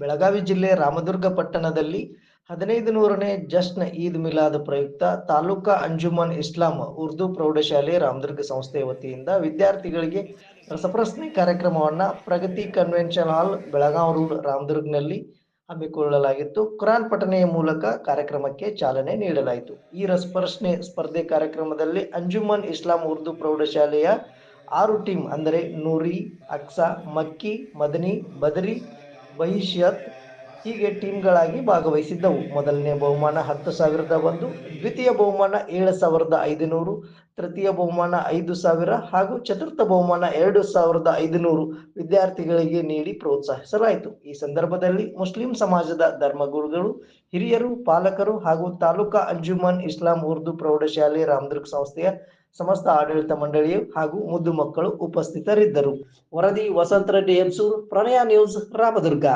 ಬೆಳಗಾವಿ ಜಿಲ್ಲೆ ರಾಮದುರ್ಗ ಪಟ್ಟಣದಲ್ಲಿ ಹದಿನೈದು ನೂರನೇ ಜಸ್ಟ್ನ ಈದ್ ಮಿಲಾದ್ ಪ್ರಯುಕ್ತ ತಾಲೂಕಾ ಅಂಜುಮನ್ ಇಸ್ಲಾಂ ಉರ್ದು ಪ್ರೌಢಶಾಲೆ ರಾಮದುರ್ಗ ಸಂಸ್ಥೆ ವತಿಯಿಂದ ವಿದ್ಯಾರ್ಥಿಗಳಿಗೆ ರಸಪ್ರಶ್ನೆ ಕಾರ್ಯಕ್ರಮವನ್ನ Pragati convention hall Belagavi road ರಾಮದುರ್ಗ್ನಲ್ಲಿ ಹಮ್ಮಿಕೊಳ್ಳಲಾಗಿತ್ತು. ಕುರಾನ್ ಪಠನೆಯ ಮೂಲಕ ಕಾರ್ಯಕ್ರಮಕ್ಕೆ ಚಾಲನೆ ನೀಡಲಾಯಿತು. ಈ ರಸಪ್ರಶ್ನೆ ಸ್ಪರ್ಧೆ ಕಾರ್ಯಕ್ರಮದಲ್ಲಿ ಅಂಜುಮನ್ ಇಸ್ಲಾಂ ಉರ್ದು ಪ್ರೌಢಶಾಲೆಯ ಆರು ಟೀಮ್, ಅಂದರೆ ನೂರಿ, ಅಕ್ಸಾ, ಮಕ್ಕಿ, ಮದನಿ, ಬದರಿ वहीशियत ಹೀಗೆ ಟೀಮ್ಗಳಾಗಿ ಭಾಗವಹಿಸಿದ್ದವು. ಮೊದಲನೇ ಬಹುಮಾನ ಹತ್ತು ಸಾವಿರದ ಒಂದು, ದ್ವಿತೀಯ ಬಹುಮಾನ ಏಳು ಸಾವಿರದ ಐದುನೂರು, ತೃತೀಯ ಬಹುಮಾನ ಐದು ಸಾವಿರ ಹಾಗೂ ಚತುರ್ಥ ಬಹುಮಾನ ಎರಡು ಸಾವಿರದ ಐದುನೂರು ವಿದ್ಯಾರ್ಥಿಗಳಿಗೆ ನೀಡಿ ಪ್ರೋತ್ಸಾಹಿಸಲಾಯಿತು. ಈ ಸಂದರ್ಭದಲ್ಲಿ ಮುಸ್ಲಿಂ ಸಮಾಜದ ಧರ್ಮಗುರುಗಳು, ಹಿರಿಯರು, ಪಾಲಕರು ಹಾಗೂ ತಾಲೂಕಾ ಅಂಜುಮನ್ ಇಸ್ಲಾಂ ಉರ್ದು ಪ್ರೌಢಶಾಲೆ ರಾಮದುರ್ಗ್ ಸಂಸ್ಥೆಯ ಸಮಸ್ತ ಆಡಳಿತ ಮಂಡಳಿಯು ಹಾಗೂ ಮುದ್ದು ಮಕ್ಕಳು ಉಪಸ್ಥಿತರಿದ್ದರು. ವರದಿ ವಸಂತ ರೆಡ್ಡಿ ಎಬ್ಸೂರ್ ಪ್ರಣಯ ನ್ಯೂಸ್ ರಾಮದುರ್ಗ.